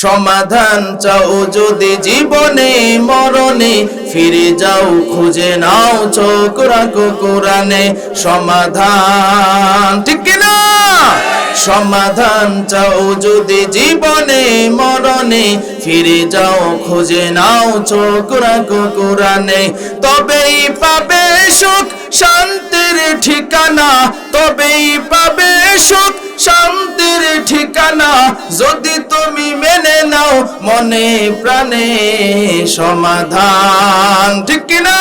সমাধান চাও যদি জীবনে, মরণে, ফিরে যাও, খুঁজে নাও, চোখ কোরআনে সমাধান। ঠিক কিনা? সমাধান চাও যদি জীবনে, মরণে, ফিরে যাও, খুঁজে নাও, চোখ কোরআনে। তবেই পাবে সুখ শান্তির ঠিকানা তবেই পাবে সুখ। শান্তির ঠিকানা যদি তুমি মেনে নাও, মনে প্রাণে সমাধান। ঠিক কিনা?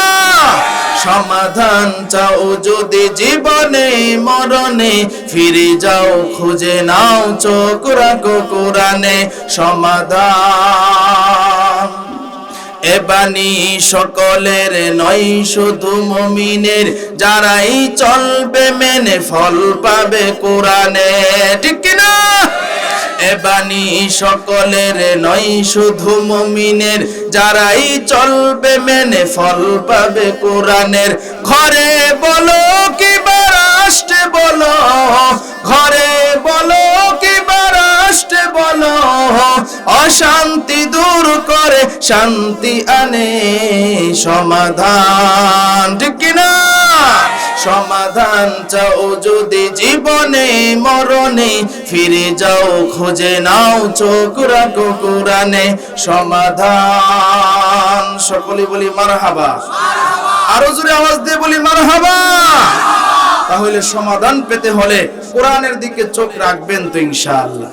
সমাধান চাও যদি জীবনে, মরণে, ফিরে যাও, খুঁজে নাও চোখ রাখো কোরআনে সমাধান। এবানি সকলের নয়, শুধু মমিনের। যারাই চলবে মেনে ফল পাবে কোরআনে। ঠিক কিনা? এবানি সকলের নয়, শুধু মমিনের। যারাই চলবে মেনে ফল পাবে কোরআনের। ঘরে বলো কি রাষ্ট্রে বলো, ঘরে বলো কি রাষ্ট্রে বলো, অশান্তি দূর করে শান্তি আনে সমাধান। ঠিক কিনা? সমাধান চাও যদি জীবনে, মরণে, ফিরে যাও, খুঁজে নাও, চোখ রাখো কোরআনে সমাধান। সকলে বলি মারহাবা। আরও জোরে আওয়াজ দিয়ে বলি মারহাবা। তাহলে সমাধান পেতে হলে কোরআনের দিকে চোখ রাখবেন তো ইনশাআল্লাহ।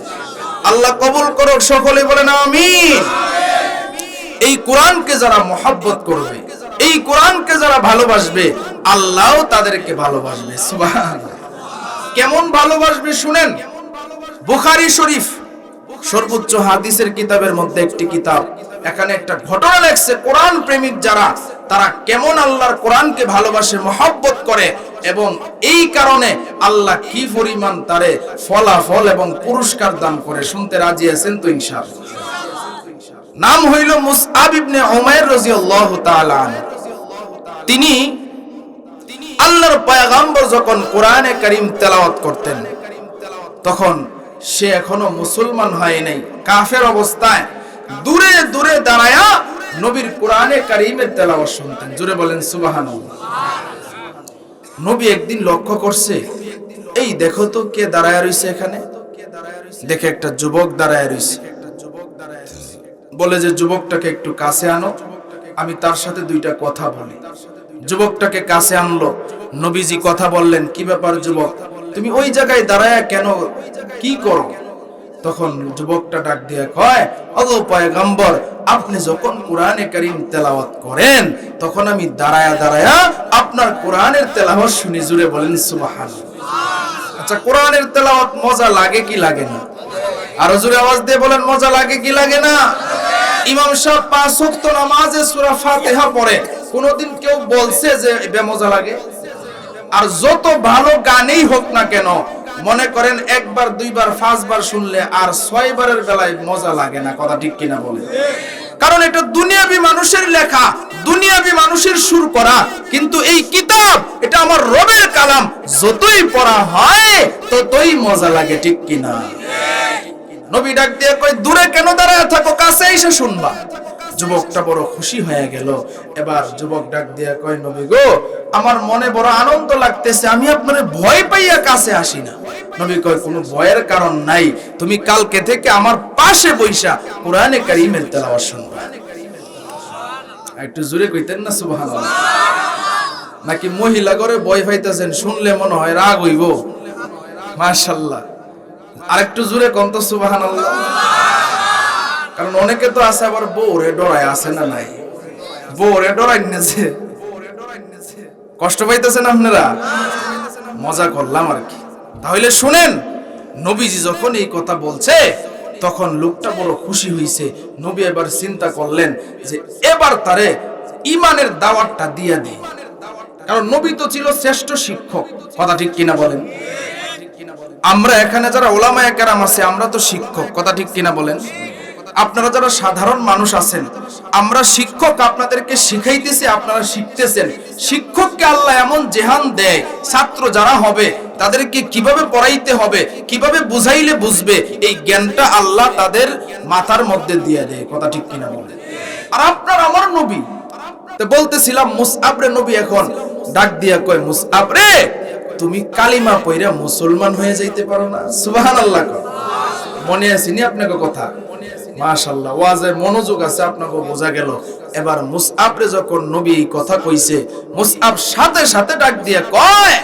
আল্লাহ কবুল করো সকলে বলেন আমিন। এই কোরআনকে যারা মহাব্বত করবে, এই কোরআনকে যারা ভালোবাসবে, আল্লাহ তাদেরকে ভালোবাসবে। কেমন ভালোবাসবে শুনেন? বুখারি শরীফ, সর্বোচ্চ হাদিসের কিতাবের মধ্যে একটি কিতাব। এখানে একটা ঘটনা লেখছে, কোরআন প্রেমিক যারা, তারা কেমন আল্লাহর কোরআনকে ভালোবাসে, মহব্বত করে এবং এই কারণে আল্লাহ কি পরিমাণ তারে ফলাফল এবং পুরস্কার দান করে শুনতে রাজি আছেন তো ইনশাআল্লাহ। নাম হইল মুসআব ইবনে উমাইর রাদিয়াল্লাহু তাআলা তিনি আল্লাহর পয়গম্বর যখন কোরআনে কারীম তেলাওয়াত করতেন, তখন সে এখনও মুসলমান হয় নাই, কাফের অবস্থায় দূরে দূরে দাঁড়ায়া নবীর কোরআনে কারীমের তেলাওয়াত শুনতেন। জুড়ে বলেন সুবহানাল্লাহ। নবী একদিন লক্ষ্য করছে, এই দেখো তো কে দাঁড়ায় রয়েছে এখানে। দেখে একটা যুবক দাঁড়ায় রয়েছে বলে যে, যুবকটাকে একটু কাছে আনো, আমি তার সাথে দুইটা কথা বলি। যুবকটাকে কাছে আনলো। নবীজি কথা বললেন, কি ব্যাপার যুবক? তুমি ওই জায়গায় দাঁড়ায় কেন? কি করো? তখন যুবকটা ডাক দিয়ে কয়, অগো পয়গম্বর, আপনি যখন কোরআনে কারীম তেলাওয়াত করেন, তখন আমি দাঁড়ায়া দাঁড়ায়া আপনার কোরআনের তেলাওয়াত শুনি, জুড়ে বলেন, সুবহানাল্লাহ। আচ্ছা কোরআনের তেলাওয়াত মজা লাগে কি লাগে না? আরও জোরে আওয়াজ দিয়ে বলেন, মজা লাগে কি লাগে না? ইমাম সাহেব পাঁচ ওয়াক্ত নামাজে সূরা ফাতিহা পড়ে। কোনদিন কেউ বলছে যে বেমজা লাগে? আর যত ভালো গানেই হোক না কেন মনে করেন একবার, দুইবার, পাঁচবার শুনলে আর ছয়বারের বেলায় মজা লাগে না, কথা ঠিক কিনা বলে কারণ এটা দুনিয়াবি মানুষের লেখা, দুনিয়াবি মানুষের সুর করা, কিন্তু এই কিতাব, এটা আমার রবের কালাম, যতই পড়া হয়, ততই মজা লাগে, ঠিক কিনা? নবী ডাক দিয়ে কই দূরে কেন দাঁড়ায় থাকো কাছে এসে শুনবা। যুবকটা বড় খুশি হয়ে গেল। এবার যুবক ডাক দিয়ে কয়, নবী গো, আমার মনে বড় আনন্দ লাগতেছে, আমি আপনার ভয় পাইয়া কাছে আসি না। নবী কয়, কোনো ভয়ের কারণ নাই, তুমি কালকে থেকে আমার পাশে বইসা কোরআনে কারিমের তেলাওয়াত শুনবা। একটু জোরে কইতেন না, সুবহানাল্লাহ। নাকি মহিলা করে ভয় পাইতেছেন, শুনলে মনে হয় রাগ হইব? মাশাআল্লাহ। আরেকটু জোরে কম তো সুবাহান কারণ অনেকে তো আছে আবার বউরে ডরায়, আছে না নাই? বউরে ডরাই নেছে। কষ্ট পাইতেছেন আপনারা? মজা করলাম আর কি। তাহলে শুনেন, নবীজি যখন এই কথা বলছে, তখন লোকটা বড় খুশি হইছে। নবী এবার চিন্তা করলেন যে এবার তারে ইমানের দাওয়াতটা দিয়া দিই কারণ নবী তো ছিল শ্রেষ্ঠ শিক্ষক। কথা ঠিক কিনা বলেন? আমরা এখানে যারা ওলামায়ে কেরাম আছে, আমরা তো শিক্ষক। কথা ঠিক কিনা বলেন? আপনারা যারা সাধারণ মানুষ আছেন, আমরা শিক্ষক আপনাদেরকে শিখাইতেছি, আপনারা শিখতেছেন। শিক্ষককে আল্লাহ এমন জেহান দেয়, ছাত্র যারা হবে, তাদেরকে কীভাবে পড়াইতে হবে, কীভাবে বুঝাইলে বুঝবে, এই জ্ঞানটা আল্লাহ তাদের মাথার মধ্যে দিয়ে দেয়। কথা ঠিক কিনা বলে আর আপনার আমার নবী বলতেছিলাম, মুসআব রে নবী এখন, ডাক দিয়া কয়, মুসআব রে, তুমি কালিমা পইরা মুসলমান হয়ে যাইতে পারো না? সুবহানাল্লাহ। মনে আসেনি আপনাকে কথা? মাশাল্লাহ ওয়াজের মনোযোগ আছে, আপনাকে বোঝা গেল। এবার মুসআবরে যখন নবী এই কথা কইছে, মুসআব সাথে সাথে ডাক দিয়ে কয়,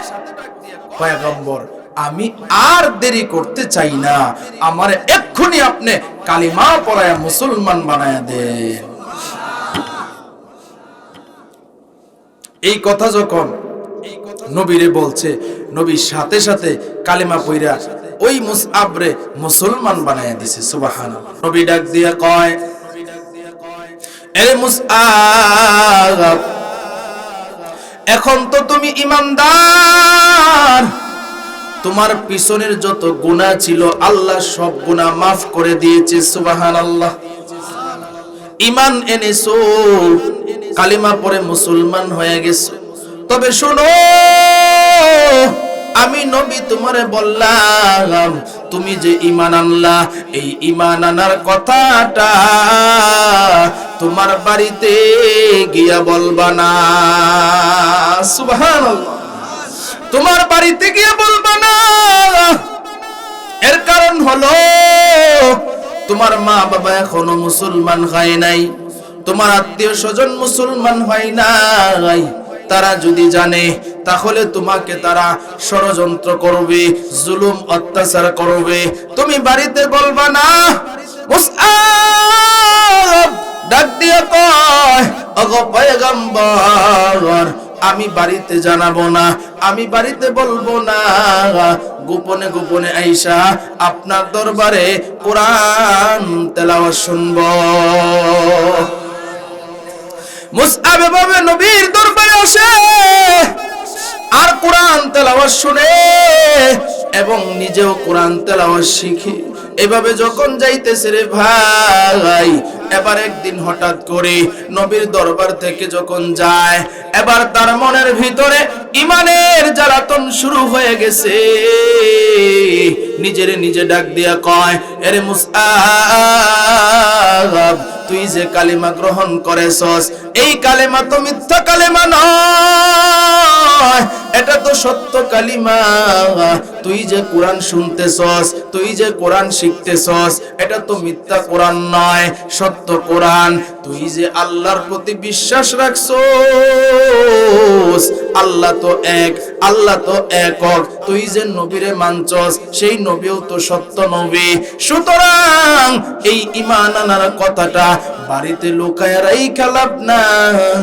পয়গম্বর, আমি আর দেরি করতে চাই না। আমার এক্ষুনি আপনি কালিমা পড়ায়া মুসলমান বানায়া দেন। এই কথা যখন নবীরে বলছে নবীর সাথে সাথে কালিমা পইরা ওই মুসআবরে মুসলমান বানায়া দিছে, সুবহানাল্লাহ। নবী ডাক দিয়া কয় এখন তো তুমি ইমানদার। তোমার পিছনের যত গুনাহ ছিল, আল্লাহ সব গুনাহ মাফ করে দিয়েছে সুবাহান আল্লাহ ইমান এনেছো, কালিমা পরে মুসলমান হয়ে গেছো। তবে শোনো আমি নবী তোমারে বললাম, তুমি যে ইমান আনলা, এই ইমান আনার কথাটা তোমার বাড়িতে গিয়া বলবা না। সুবহানাল্লাহ। তোমার বাড়িতে গিয়ে বলবা না। এর কারণ হলো, তোমার মা বাবা এখনও মুসলমান হয় নাই, তোমার আত্মীয় স্বজন মুসলমান হয় নাই। তারা যদি জানে, তাহলে তোমাকে তারা ষড়যন্ত্র করবে, জুলুম অত্যাচার করবে। তুমি বাড়িতে বলবা না? ডাক দিয়ে আমি বাড়িতে জানাব না, আমি বাড়িতে বলব না। গোপনে গোপনে আইসা আপনার দরবারে কোরআন তেলাওয়াত শুনব। মুসআব এভাবে নবীর দরবারে আসে। আর কোরআন তেলাওয়াত শুনে এবং নিজেও কোরআন তেলাওয়াত শিখে। এভাবে যখন যাইতেছে রে ভাই, এবার একদিন হঠাৎ করে নবীর দরবার থেকে যখন যায়, এবার তার মনের ভিতরে ইমানের জ্বালাতন শুরু হয়ে গেছে। নিজের নিজে ডাক দিয়া কয়, এরে মুসআব তুই যে কালিমা গ্রহণ করেছস, এই কালেমা তো মিথ্যা কালেমা নয়। এটা তো সত্য কালিমা। তুই যে কোরআন শুনতেছস, তুই যে কোরআন শিখতেছস, এটা তো মিথ্যা কোরআন নয়, সত্য কোরআন। তুই যে আল্লাহর প্রতি বিশ্বাস রাখছস, আল্লাহ তো এক, আল্লাহ তো একক। তুই যে নবীরে মানছস, সেই নবীও তো সত্য নবী। সুতরাং এই ইমান আনার কথাটা বাড়িতে লুকায় লাভ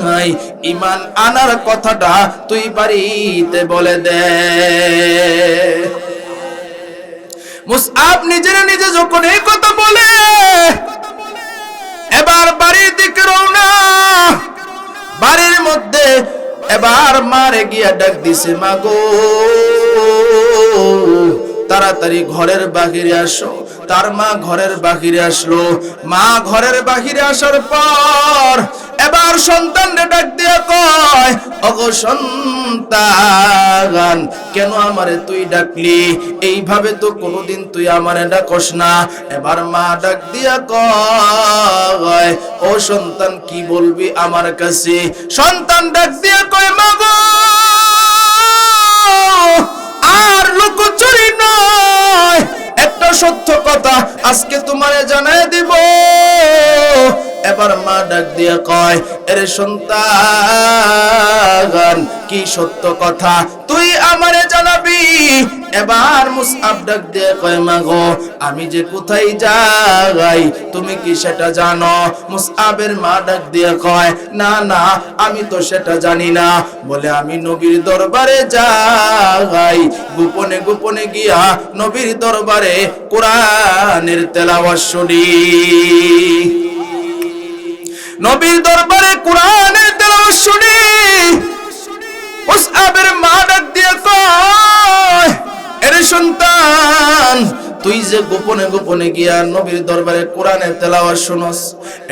নাই। ইমান আনার কথাটা তুই বাড়িতে বলে দে। মুসআব নিজে যখন এই কথা বলে, এবার বাড়ির দিকে রওনা। বাড়ির মধ্যে এবার মারে গিয়া ডাক দিছে, মাগো, তাড়াতাড়ি ঘরের বাহিরে আসো। তার মা ঘরের বাহিরে আসলো। মা ঘরের বাহিরে আসার পর এবার সন্তান ডাক দিয়ে কয় অগো সন্তান, কেন আমারে তুই ডাকলি? এইভাবে তো কোনোদিন তুই আমারে ডাকস না। এবার মা ডাক দিয়া কয়, ও সন্তান, কি বলবি আমার কাছে? সন্তান ডাক দিয়া কয়, মাগো, আর লুকোচুরি নয় একটা সত্য কথা আজকে তোমারে জানাই দিব। এবার মা ডাক দিয়ে কয়, এরে সন্তান, কি সত্য কথা? তুই আমারে জানাবি এবার মুসআব ডাক দিয়ে কয় মা গো আমি যে কোথায় যাই, তুমি কি সেটা জানো? মুসআবের মা ডাক দিয়ে কয়, না না, আমি তো সেটা জানি না। বলে, আমি নবীর দরবারে যাই। গোপনে গোপনে গিয়া নবীর দরবারে কোরআনের তেলাওয়াত শুনি। নবীর দরবারে কোরআনের তেলাওয়াত শুনি। মুসআবের মা ডাক দিয়ে কয় এরে সন্তান তুই যে গোপনে গোপনে গিয়া নবীর দরবারে কোরআনের তেলাওয়াত শুনস,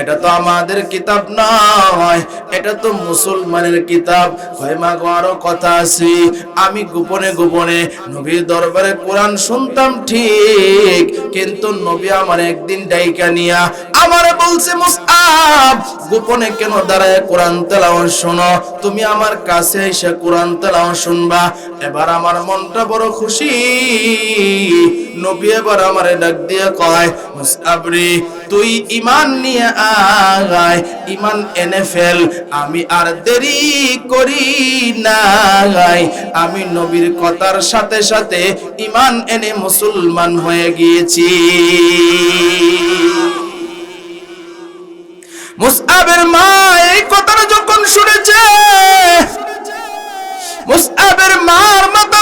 এটা তো আমাদের কিতাব নয়, এটা তো মুসলমানের কিতাব। হয় মা গো আরও কথা আছে। আমি গোপনে গোপনে নবীর দরবারে কোরআন শুনতাম ঠিক, কিন্তু নবী আমার একদিন ডাইকা নিয়া আমারে বলছে, মুসআব, গোপনে কেন দাঁড়ায় কোরআন তেলাওয়াত শোনো? তুমি আমার কাছে এসে কোরআন তেলাওয়াত শুনবা। এবার আমার মনটা বড় খুশি। নবী এবার আমারে ডাক দিয়ে কয় মুসআব রে তুই ইমান নিয়ে আয়, ইমান এনে ফেল, আমি আর দেরি করি না আমি নবীর কথার সাথে সাথে ইমান এনে মুসলমান হয়ে গিয়েছি। মুসআবের মা এই কথাটা যখন শুনেছে মুসআবের মার মাথা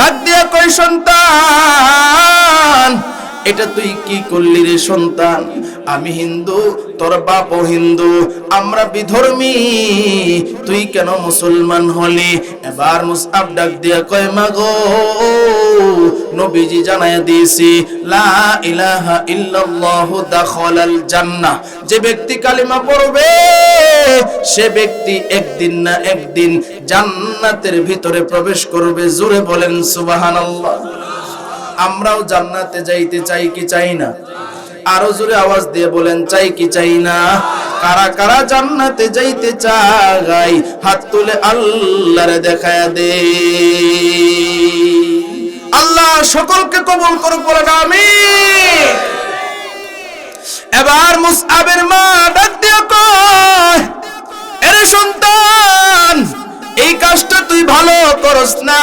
ডাক দিয়া কই সন্তান? এটা তুই কি করলি রে সন্তান? আমি হিন্দু, তোর বাপও হিন্দু, আমরা বিধর্মী। তুই কেন মুসলমান হলি? এবার মুসআব ডাক দিয়া কয়, মাগো, নবীজি জানায়া দিয়েছি, লা ইলাহা ইল্লাল্লাহু দাখালাল জান্নাহ। যে ব্যক্তি কালিমা পড়বে, সে ব্যক্তি একদিন না একদিন জান্নাতের ভিতরে প্রবেশ করবে। জোরে বলেন সুবহানাল্লাহ। আমরাও জান্নাতে যাইতে চাই কি চাই না? আরও জোরে আওয়াজ দিয়ে বলেন, চাই কি চাই না? কারা কারা জান্নাতে যাইতে চাই হাত তুলে আল্লাহরে দেখায়া দে। আল্লাহ সকলকে কবুল করো বলেন আমি এবার মুসআবের মা ডাক দিয়ে কয়, এরে সন্তান, এই কাজটা তুই ভালো করস না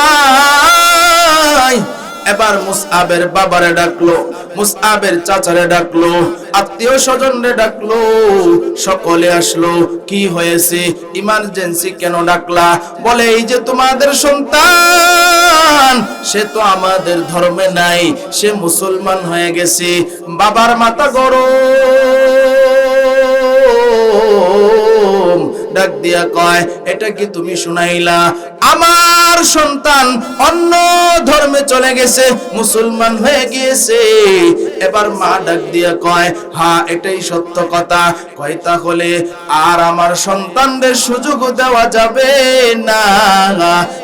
এবার মুসআবের বাবারে ডাকলো, মুসআবের চাচারে ডাকলো, আত্মীয় স্বজনরে ডাকলো, সকলে আসলো, কি হয়েছে? ইমার্জেন্সি কেন ডাকলা? বলে, এই যে তোমাদের সন্তান, সে তো আমাদের ধর্মে নাই, সে মুসলমান হয়ে গেছে, বাবার মাথা গরম। ডাক দিয়া কয়, এটা কি তুমি শুনাইলা? আমার সন্তান অন্য ধর্মে চলে গেছে, মুসলমান হয়ে গিয়েছে। এবার মা ডাক দিয়া কয় হ্যাঁ এটাই সত্য কথা। কয়, তাহলে আর আমার সন্তানদের সুযোগ দেওয়া যাবে না।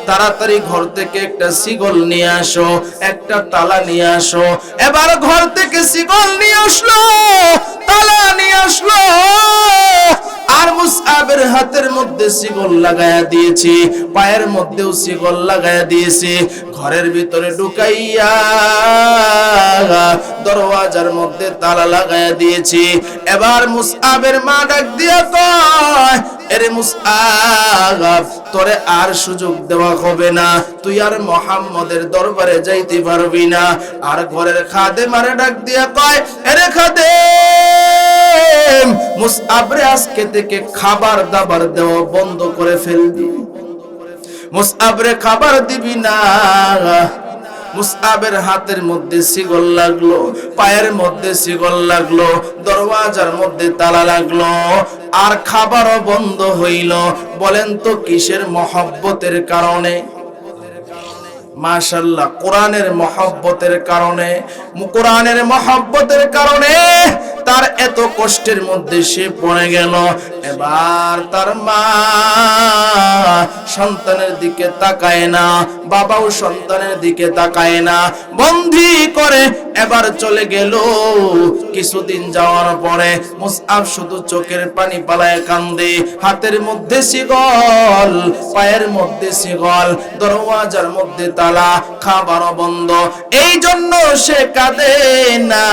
তাড়াতাড়ি ঘর থেকে একটা সিগল নিয়ে আসো, একটা তালা নিয়ে আসো। এবার ঘর থেকে সিগল নিয়ে আসলো, তালা নিয়ে আসলো। আর মুসআবের হাতের মধ্যে শিকল লাগায়া দিয়েছি, পায়ের মধ্যেও শিকল লাগায়া দিয়েছি, ঘরের ভিতরে ঢুকাইয়া দরওয়াজার মধ্যে তালা লাগায়া দিয়েছি। এবার মুসআবের মা ডাক দিয়া কয়, এরে মুসআব, তোরে আর সুযোগ দেওয়া হবে না। তুই আর মোহাম্মদের দরবারে যাইতে পারবি না। আর ঘরের খাদে মারে ডাক দিয়া কয়, এরে খাদে মুসআবরে আজকে থেকে খাবার দাবার দেওয়া বন্ধ করে ফেলবি। মুসআবরে খাবার দিবি না। মুসআবের হাতের মধ্যে সিগল লাগল, পায়ের মধ্যে সিগল লাগল, দরওয়াজার মধ্যে তালা লাগল, আর খাবারও বন্ধ হইল। বলেন তো কিসের মহব্বতের কারণে? মাশাল্লাহ কোরআনের মহব্বতের কারণে। কোরআনের মহব্বতের কারণে তার এত কষ্টের মধ্যে সে পড়ে গেল। এবার তার মা সন্তানের দিকে তাকায় না, বাবাও সন্তানের দিকে তাকায় না। বন্দি করে এবার চলে গেল। কিছুদিন যাওয়ার পরে মুসআব শুধু চোখের পানি পালায় কান্দে, হাতের মধ্যে শিগল পায়ের মধ্যে শিগল দরওয়াজার মধ্যে তালা, খাবারও বন্ধ। এই জন্য সে কাঁদে না।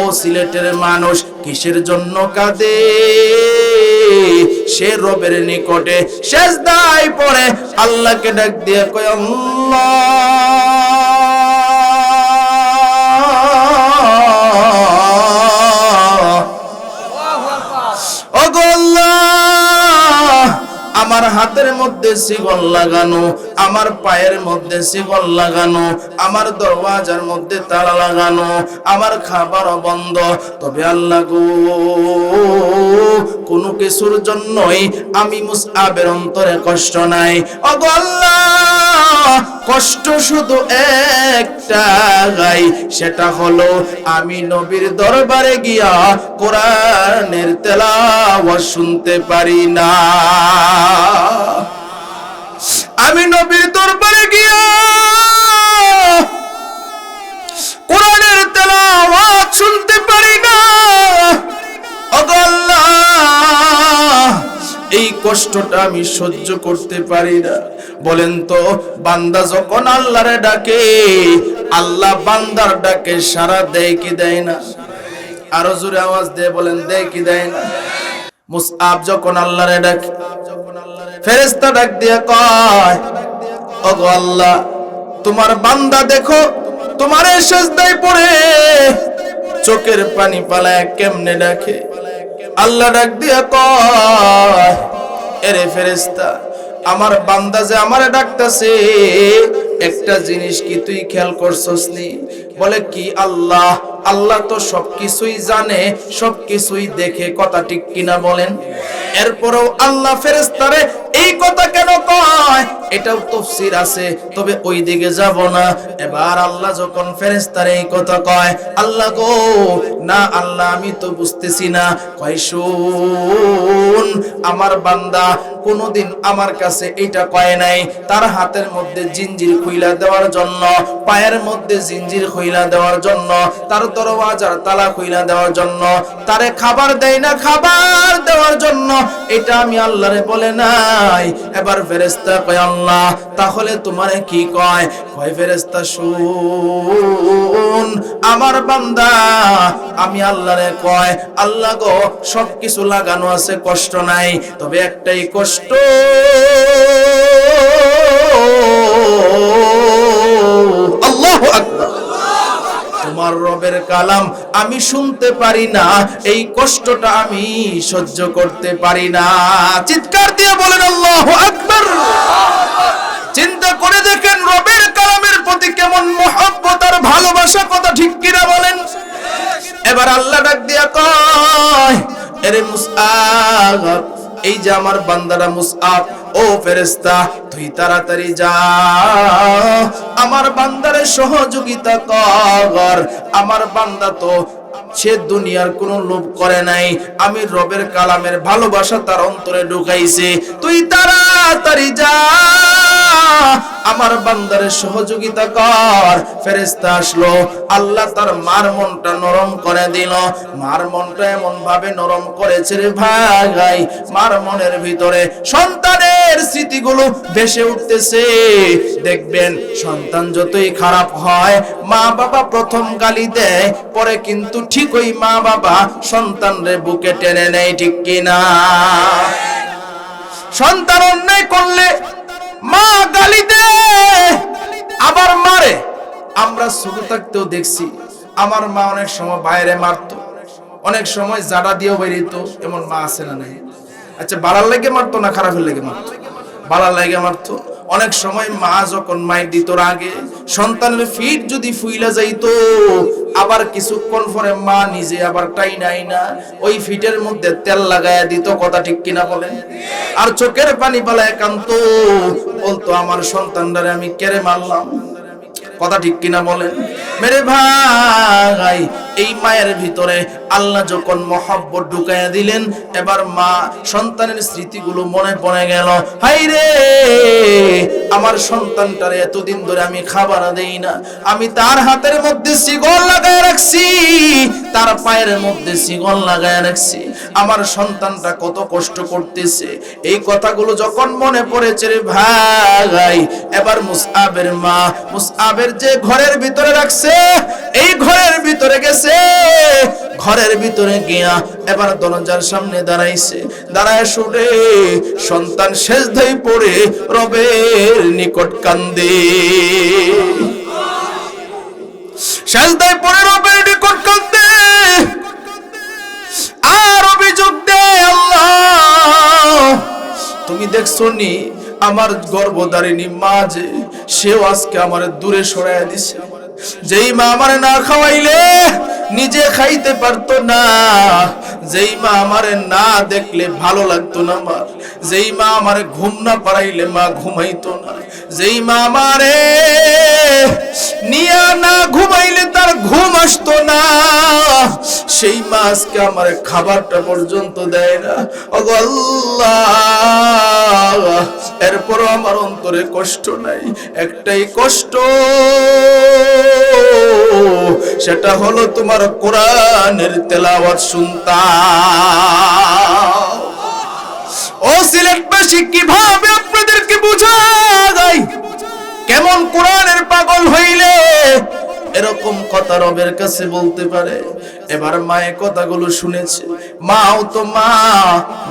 ও সিলেটের মানুষ, কিসের জন্য কাঁদে? সে রবের নিকটে শেষ দায় পড়ে, আল্লাহকে ডাক দিয়ে কয়, আল্লাহ। আমার হাতের মধ্যে সিগল লাগানো, আমার পায়ের মধ্যে শিকল লাগানো, আমার দরওয়াজার মধ্যে তালা লাগানো, আমার খাবার বন্ধ। তবে আল্লাহ গো, কোনো কিছুর জন্যই আমি মুসআবের অন্তরে কষ্ট নাই। অগল্লা কষ্ট শুধু একটা গাই, সেটা হলো আমি নবীর দরবারে গিয়া কোরআনের তেলাওয়াত শুনতে পারি না। আমি নবীর দরবারে গিয়া কোরআনের তেলাওয়াত শুনতে পারি না। এই কষ্টটা আমি সহ্য করতে পারি না। বলেন তো, বান্দা যখন আল্লাহরে ডাকে, আল্লাহ বান্দার ডাকে সারা দেয় কি দেয় না? আরও জোরে আওয়াজ দিয়ে বলেন, দেয় কি দেয় না? মুসআব যখন আল্লাহরে ডাকে, ফেরেশতা ডাক দিয়ে কয়, ওগো আল্লাহ, তোমার বান্দা দেখো, তোমার সেজদায় পড়ে। চোখের পানি পালায় কেমনে ডাকে? আল্লাহ ডাক দিয়া কয় এরে ফেরেস্তা আমার বান্দা যে আমারে ডাকতাছে, একটা জিনিস কি তুই খেয়াল করছস নি বলে কি আল্লাহ আল্লাহ তো সবকিছুই জানে, সবকিছুই দেখে, কথা ঠিক কিনা বলেন? এরপরেও আল্লাহ ফেরেস্তারে এই কথা কেন কয়? এটাও তফসির আছে, তবে ওই দিকে যাব না। এবার আল্লাহ যখন ফেরেস্তারে এই কথা কয়, আল্লাহ গো, না আল্লাহ, আমি তো বুঝতেছি না। কয়, শুন, আমার বান্দা কোনোদিন আমার কাছে এটা কয় নাই। তার হাতের মধ্যে জিঞ্জির খুইলা দেওয়ার জন্য, পায়ের মধ্যে জিঞ্জির খুইলা দেওয়ার জন্য, তার দরওয়াজার তালা খুইলা দেওয়ার জন্য, তারে খাবার দেয় না খাবার দেওয়ার জন্য, এটা আমি আল্লাহরে বলে নাই। এবার ফেরেস্তা কয়, আল্লাহ, তাহলে তোমারে কি কয়? কয় ফেরেস্তা শুন, আমার বান্দা, আমি আল্লাহরে কয়, আল্লাহ গো, সবকিছু লাগানো আছে, কষ্ট নাই, তবে একটাই কষ্ট। আল্লাহু আকবার। তোমার রবের কালাম আমি শুনতে পারি না, এই কষ্টটা আমি সহ্য করতে পারি না। চিৎকার দিয়ে বলেন, আল্লাহ আকবার! চিন্তা করে দেখেন রবের কালামের প্রতি কেমন মহব্বত আর ভালোবাসা, কথা ঠিক কিনা বলেন? এবার আল্লাহ ডাক দিয়া কয়, এরে মুসআব, এই যে আমার বান্দারা মুসআব ও ফেরেস্তা তুই তাড়াতাড়ি যা আমার বান্দার সহযোগিতা কর। আমার বান্দা তো সে দুনিয়ার কোনো লোভ করে নাই। আমি রবের কালামের ভালোবাসা তার অন্তরে ঢুকাইছে। তুই তাড়াতাড়ি যা। আমার বান্দারে সহযোগিতা কর। ফেরেস্তা আসলো, আল্লাহ তার মার মনটা নরম করে দিল। মার মনটা এমন ভাবে নরম করেছে রে ভাই, মার মনের ভিতরে সন্তানের স্মৃতিগুলো ভেসে উঠতেছে। দেখবেন, সন্তান যতই খারাপ হয়, মা বাবা প্রথম গালি দেয়, পরে কিন্তু ঠিক ওই মা বাবা সন্তানরে বুকে টেনে নেয়, ঠিক কিনা? সন্তান অন্যায় করলে মা গালি দে আবার মারে। আমরা ছোট থাকতেও দেখছি, আমার মা অনেক সময় বাইরে মারতো। অনেক সময় জাডা দিয়েও বেরিত এমন মা আছে না নাই। আচ্ছা বাড়ার লেগে মারতো না খারাপের লেগে মারতো? বাড়ার লেগে মারতো? অনেক সময় মা যখন মাইর দিত আগে সন্তানের ফিট যদি ফুইলা যাইতো, আবার কিছুক্ষণ পরে মা নিজে আবার টাই নাই না, ওই ফিটের মধ্যে তেল লাগায়া দিত, কথা ঠিক কিনা বলেন? আর চোখের পানি পালা একান্ত বলতো, আমার সন্তানটারে আমি কেড়ে মারলাম। কথা ঠিক কিনা বলেন? মেরে ভাই এই মায়ের ভিতরে আল্লাহ যখন মহাব্বত ঢুকাইয়া দিলেন, এবার মা সন্তানের স্মৃতিগুলো মনে পড়ে গেল। হাই রে, আমার সন্তানটারে এতদিন ধরে আমি খাবার দেই না, আমি তার হাতের মধ্যে সিগল লাগায় রাখছি, তার পায়ের মধ্যে সিগল লাগায় রাখছি। আমার সন্তানটা কত কষ্ট করতেছে। এই কথাগুলো যখন মনে পড়েছে রে ভাই, এবার মুসআবের মা, মুসআবের যে ঘরের ভিতরে রাখছে, এই ঘরের ভিতরে গেছে ঘরের ভিতরে গিয়া এবার দরজার সামনে দাঁড়াইছে। দাঁড়ায় শুনে সন্তান শেষ ধাই পড়ে রবের নিকট কান্দে। শেষ ধাই পড়ে রবের নিকট কান্দে। আর অভিযোগ দে তুমি দেখছ নি, আমার গর্ভধারিণী মা যে, সেও আজকে আমার দূরে সরাইয়া দিছে। যেই মা আমারে না খাওয়াইলে নিজে খাইতে পারতো না। যেই মা আমারে না দেখলে ভালো লাগতো না মা যেই মা আমারে ঘুম না পারাইলে মা ঘুমাইতো না। যেই মা আমারে নিয়া না ঘুমাইলে তার ঘুম আসতো না। সেই মা আজকে আমার খাবারটা পর্যন্ত দেয় না। ওগো আল্লাহ, এরপরও আমার অন্তরে কষ্ট নাই। একটাই কষ্ট, সেটা হলো তোমার কোরআনের তেলাওয়াত শুনতা ও সিলেটবাসী, কীভাবে আপনাদেরকে বোঝাই কেমন কোরআনের পাগল হইলে? এরকম কথা রবের কাছে বলতে পারে। এবার মায়ে কথাগুলো শুনেছে। মাও তো মা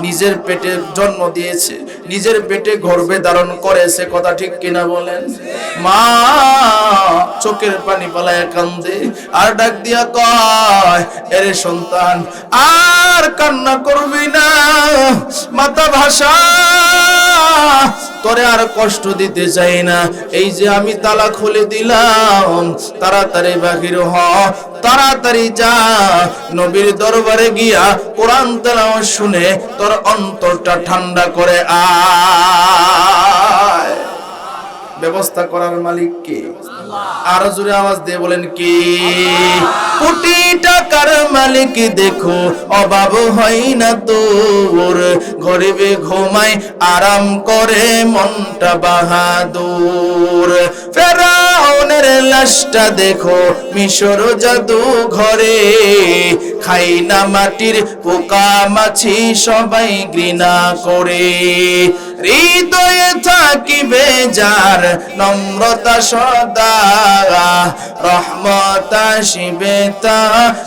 নিজের পেটে জন্ম দিয়েছে। নিজের পেটে গর্ভে ধারণ করেছে কথা ঠিক কিনা বলেন? মা চোখের পানি পালায় কান্দে, আর ডাক দিয়া কয়, এরে সন্তান, আর কান্না করবি না। মাতা ভাষা, তোরে আর কষ্ট দিতে চাই না। এই যে আমি তালা খুলে দিলাম, তাড়াতাড়ি বাহির হ, তাড়াতাড়ি যা নবীর দরবারে গিয়া কোরআন তেলাও শুনে তোর অন্তরটা ঠান্ডা করে আয়। ব্যবস্থা করার মালিক কে? আরও জোরে আওয়াজ দিয়ে বলেন কি? কোটি টাকার মালিক দেখো, অভাব হয় না তোর। গরিবে ঘুমায়, আরাম করে, মনটা বাহাদুর। ফেরাউনের লাশটা দেখো, মিশর জাদু ঘরে। খাই না মাটির পোকা মাছি, সবাই ঘৃণা করে। হৃদয়ে থাকিবে যার নম্রতা সদা। রহমত আসিবে তা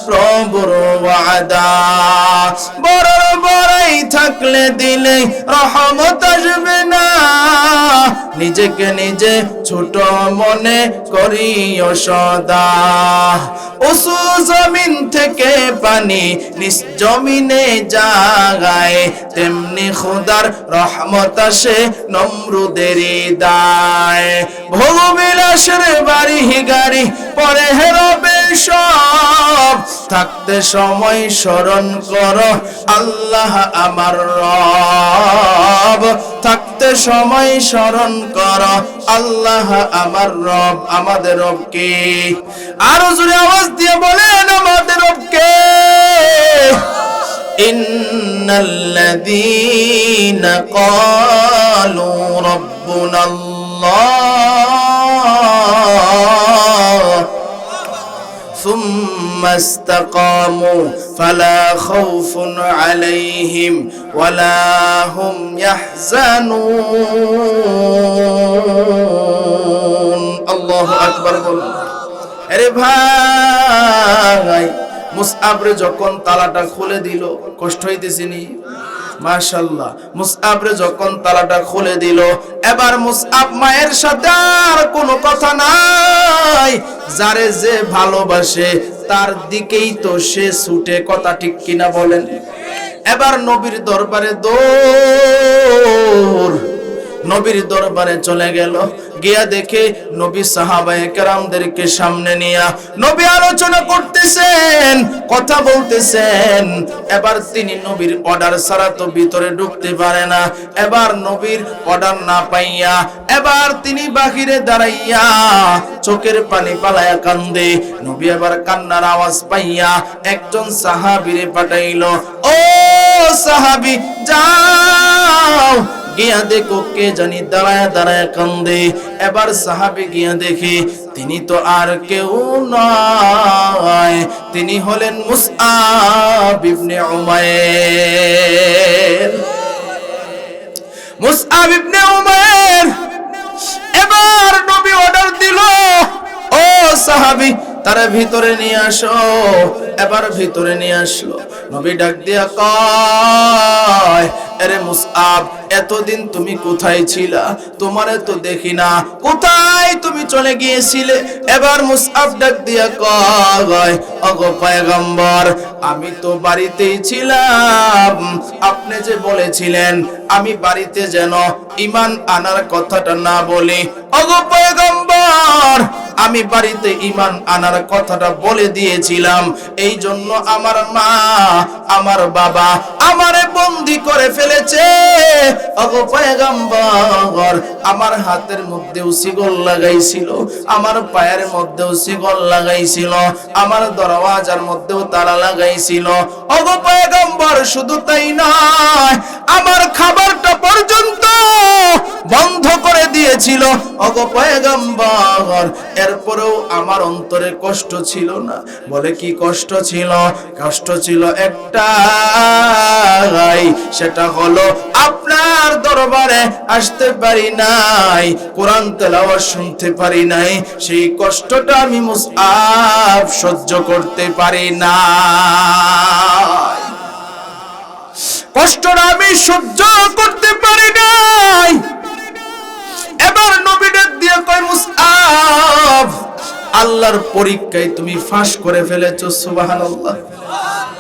প্রভুর বড় বড়াই থাকলে দিলে রহমত আসবে না। নিজেকে নিজে ছোট মনে করিও সদা। উসু জমিন থেকে পানি নিজ জমিনে জাগায়, তেমনি খুদার রহমত আসে নমরুদের দায় ভোগ বিলাসের বাড়ি গাড়ি পরে হেরবে সব। থাকতে সময় স্মরণ কর, আল্লাহ আমার রব। থাকতে সময় স্মরণ কর, আল্লাহ আমার রব। আমাদের রবকে আরও জোরে আওয়াজ দিয়ে বলেন আমাদের রবকে। إن الذين قالوا ربنا الله ثم استقاموا فلا خوف عليهم ولا هم يحزنون الله أكبر আরে ভাই মুসআবরে যখন তালাটা খুলে দিল, কষ্ট হইতেছিনি? মাশাল্লাহ মুসআবরে যখন তালাটা খুলে দিল, এবার মুসআব মায়ের সাথে আর কোনো কথা নাই। যারে যে ভালোবাসে, তার দিকেই তো সে ছুটে, কথা ঠিক কিনা বলেন। এবার নবীর দরবারে দৌড়, নবীর দরবারে চলে গেল। গিয়া দেখে নবী সাহাবায়ে কেরামদেরকে সামনে নিয়া নবী আলোচনা করতেছেন, কথা বলতেছেন। এবার তিনি নবীর অর্ডার ছাড়া তো ভিতরে ঢুকতে পারে না। এবার নবীর অর্ডার না পাইয়া, এবার তিনি বাহিরে দাঁড়াইয়া চোখের পানি পালায়া কান্দে। নবী এবার কান্নার আওয়াজ পাইয়া একজন সাহাবিরে পাঠাইলো, ও সাহাবী, যাও। গিয়া দেখো কে জানি দাঁড়ায় দাঁড়ায় কান্দে। এবার সাহাবি গিয়া দেখি, তিনি তো আর কেউ নয়। তিনি হলেন মুসআব ইবনে উমায়ের মুসআব ইবনে উমায়ের এবার নবী অর্ডার দিল। ও সাহাবী তারা ভিতরে নিয়ে আসো, এবার ভিতরে নিয়ে আসলো। নবী ডাক দিয়া কয় আরে মুসআব, এতদিন তুমি কোথায় ছিলা? তোমারে তো দেখি না। কোথায় তুমি চলে গিয়েছিলে? এবার মুসআব ডাক দিয়া কয়, ওগো পয়গম্বর, আমি তো বাড়িতেই ছিলাম। আপনি যে বলেছিলেন, আমি বাড়িতে যেন ইমান আনার কথাটা না বলি। ওগো পয়গম্বর, আমি বাড়িতে ইমান আনার কথাটা বলে দিয়েছিলাম। এই জন্য আমার মা, আমার বাবা আমারে বন্দি করে ফেলেছে। আমার হাতের মধ্যেও শিকল লাগাইছিল, আমার পায়ের মধ্যেও শিকল লাগাইছিল, আমার দরওয়াজার মধ্যেও তালা লাগাইছিল। ওগো পয়গম্বর, শুধু তাই নয়, আমার খাবারটা পর্যন্ত বন্ধ করে দিয়েছিল। ওগো পয়গম্বর, এরপরেও আমার অন্তরে কষ্ট ছিল না। বলে, কি কষ্ট ছিল? কষ্ট ছিল একটাই সেটা হলো আপনার দরবারে আসতে পারি নাই, কোরআন তেলাওয়াত শুনতে পারি নাই। সেই কষ্টটা আমি মুসআব সহ্য করতে পারি না কষ্টটা আমি সহ্য করতে পারি নাই। এবার নবী ডাক দিয়ে কয়, মুসআব আল্লাহর পরীক্ষায় তুমি ফাঁস করে ফেলেছো, সুবহানাল্লাহ।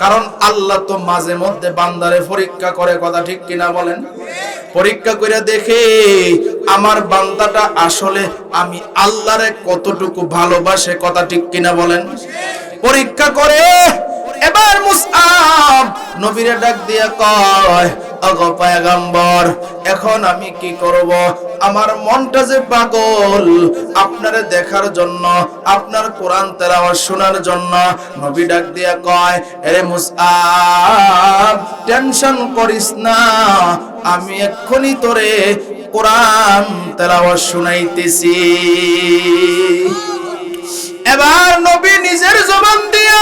কারণ আল্লাহ তো মাঝে মধ্যে বান্দারে পরীক্ষা করে, কথা ঠিক কিনা বলেন? পরীক্ষা করে দেখে, আমার বান্দাটা আসলে আমি আল্লাহরে কতটুকু ভালোবাসে, কথা ঠিক কিনা বলেন? পরীক্ষা করে, এবার মুসআব নবীরে ডাক দিয়ে কয় পয়গম্বর, এখন আমি কি করব? আমার মনটা যে পাগল, আপনারে দেখার জন্য, আপনার কোরআন তেলাওয়াত শোনার জন্য, নবী ডাক দিয়ে কয় আরে মুসআব, টেনশন করিস না, আমি এক্ষুনি তোরে কোরআন তেলাওয়াত শুনাইতেছি। এবার নবী নিজের জবান দিয়া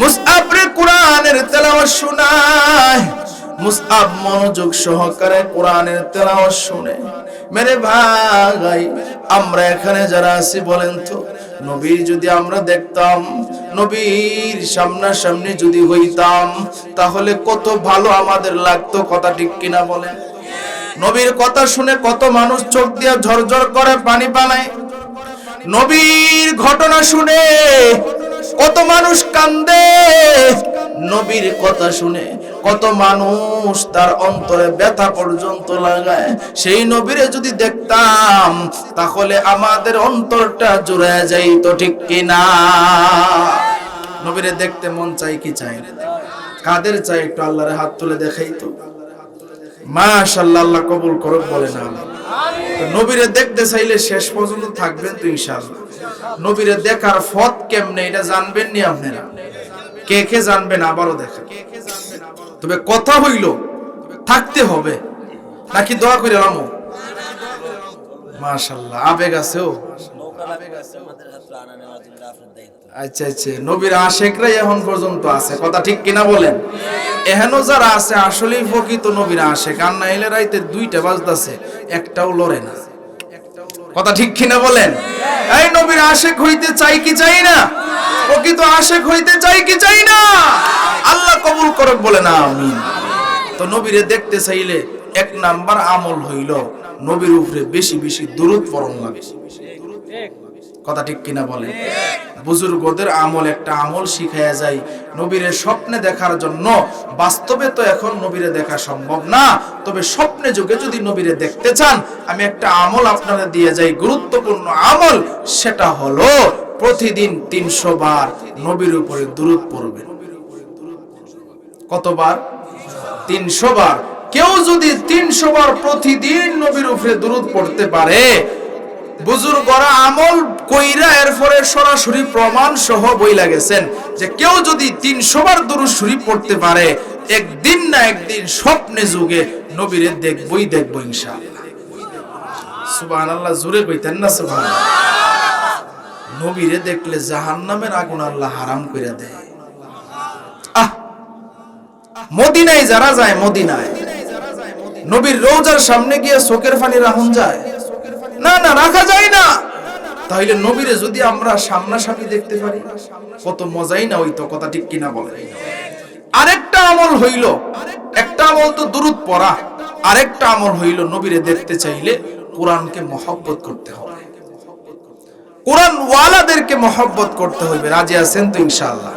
মুসআবরে কোরআনের তেলাওয়াত শোনায়। মুসআব মনোযোগ সহকারে কোরআনের তেলাওয়াত শুনে। মেরে ভাই, আমরা এখানে যারা আছি বলেন তো, নবী যদি আমরা দেখতাম, নবীর সামনা সামনাসামনি যদি হইতাম, তাহলে কত ভালো আমাদের লাগতো কথা ঠিক কিনা বলেন। নবীর কথা শুনে কত মানুষ চোখ দিয়ে ঝরঝর করে পানি পালায় নবীর ঘটনা শুনে কত মানুষ কান্দে। নবীর কথা শুনে কত মানুষ তার অন্তরে ব্যথা পর্যন্ত লাগায়। সেই নবীরে যদি দেখতাম, তাহলে আমাদের অন্তরটা জুড়ে যাইত, ঠিক কিনা? নবীরে দেখতে মন চাই কি চাই কাদের চাই একটু আল্লাহরে হাত তুলে দেখাই তো মাশাআল্লাহ, আল্লাহ কবুল করুক বলে না নবীরে দেখতে চাইলে শেষ পর্যন্ত থাকবেন তো ইনশাআল্লাহ। নবীরে দেখার পথ কেমনে, এটা জানবেন নি আপনারা? কে কে জানবেন, আবারও দেখেন। তবে কথা হইল, থাকতে হবে। নাকি দোয়া করে রামো? মাশাআল্লাহ আবেগ আছেও আচ্ছা আচ্ছা নবীর আশেকরাই এখন পর্যন্ত আছে। কথা ঠিক কিনা বলেন? এহেন যারা আছে, আসলেই প্রকৃত নবীর আশেক। আর না রাইতে দুইটা বাজতাছে, একটাও লড়ে না। কথা ঠিক কিনা বলেন? এই নবীর আশেক হইতে চাই কি চাই না? ও প্রকৃত আশেক হইতে চাই কি চাই না? আল্লাহ কবুল করক বলে না আমিন। তো নবীরে দেখতে চাইলে এক নাম্বার আমল হইল নবীর উপরে বেশি বেশি দূরত পরম লাগে। কথা ঠিক কিনা বলে? বুজুর্গদের আমল একটা আমল শিখাইয়া যায়। নবীরে স্বপ্নে দেখার জন্য বাস্তবে তো এখন নবীরে দেখা সম্ভব না। তবে স্বপ্নে যুগে যদি নবীরে দেখতে চান, আমি একটা আমল আপনাদের দিয়ে যাই। গুরুত্বপূর্ণ আমল সেটা হলো প্রতিদিন তিনশো বার নবীর উপরে দূরত পড়বেন। কতবার? তিনশো বার। কেউ যদি তিনশো বার প্রতিদিন নবীর উপরে দূরত পড়তে পারে বুজুর্গরা আমল কইরা এরপরে সরাসরি প্রমাণ সহ বই লাগেছেন যে কেউ যদি তিনশো বার দুরুদ শরীফ পড়তে পারে, একদিন না একদিন স্বপ্নে যুগে নবীরে দেখবই দেখব ইনশাআল্লাহ। কইতেন না নবীরে দেখলে জাহান্নামের আগুন আল্লাহ হারাম কইরা দেয়। আহ! মদিনায় যারা যায়, মদিনায়। নবীর রোজার সামনে গিয়ে চোখের পানি রাখুন যায়। না না, রাখা যায় না। তাহলে নবীরে যদি আমরা সামনাসামনি দেখতে পারি, কত মজাই না হইতো, কথা ঠিক কিনা বলে। আরেকটা আমল হইল, একটা আমল তো দূরত পড়া। আরেকটা আমল হইল, নবীরে দেখতে চাইলে কোরআনকে মহব্বত করতে হবে। কোরআন ওয়ালাদেরকে মহব্বত করতে হইবে, রাজি আছেন তো ইনশাআল্লাহ?